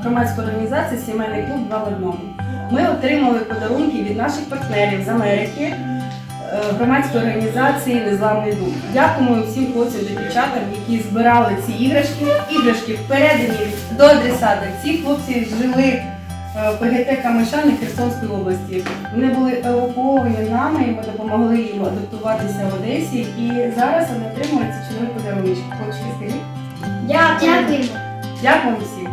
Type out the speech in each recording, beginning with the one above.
громадської організації Сімейний клуб два в одному. Ми отримали подарунки від наших партнерів з Америки, е, громадської організації Незламний дух. Дякуємо всім хлопцям та дівчатам, які збирали ці іграшки. Іграшки передані до адресата. Ці хлопці жили е, в ПГТ Камишани Херсонської області. Вони були евакуовані нами, і ми допомогли їм адаптуватися в Одесі. І зараз вони отримують ці чудові подарунки. Хлопчики, скажіть. Дякуємо. Дякую всім.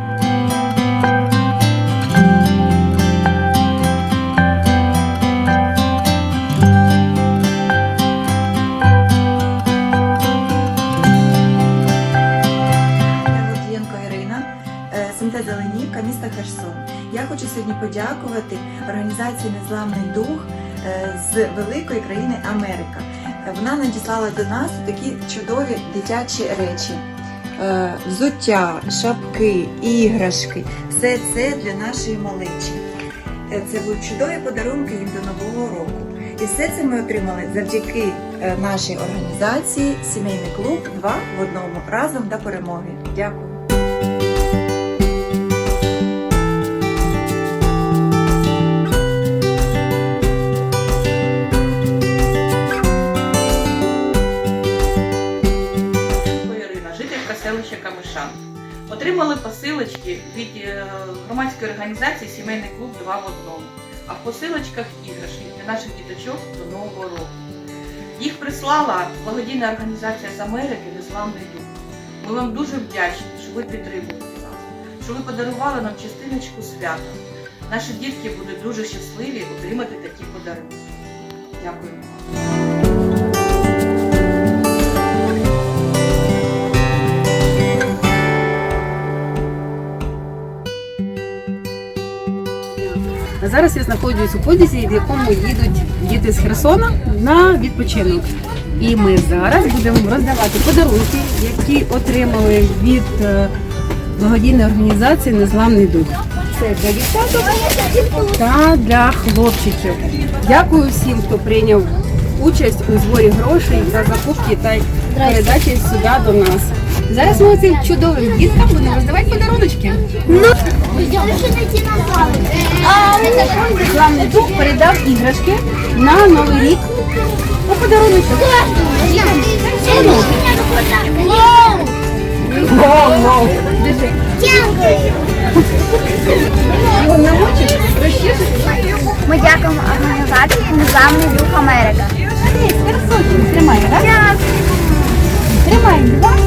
Е, Зеленівка, міста Херсон. Я хочу сьогодні подякувати організації Незламний дух е, з великої країни Америка. Е, Вона надіслала до нас такі чудові дитячі речі. Е, Взуття, шапки, іграшки все це для нашої малечі. Е, Це будуть чудові подарунки їм до Нового року. І все це ми отримали завдяки е, нашій організації Сімейний клуб 2 в одному разом до перемоги. Дякую. Селища Камишан. Отримали посилочки від е, громадської організації Сімейний клуб 2 в одному. А в посилочках іграшки для наших діточок до Нового року. Їх прислала благодійна організація з Америки Незламний дух. Ми вам дуже вдячні, що ви підтримуєте нас, що ви подарували нам частиночку свята. Наші дітки будуть дуже щасливі отримати такі подарунки. Дякуємо. Зараз я знаходжусь у потязі, в якому їдуть діти з Херсона на відпочинок. І ми зараз будемо роздавати подарунки, які отримали від е, благодійної організації Незламний дух. Це для дівчаток та для хлопчиків. Дякую всім, хто прийняв участь у зборі грошей за закупки та передачі сюди до нас. Зараз ми цим чудовим діткам будемо роздавати подаруночки. Рекламний дух передав іграшки на новий рік у. Держи. Його намочиш, розчешеш. Ми дякуємо організації Незламний дух Америка. Тримай, так? Тримай, так?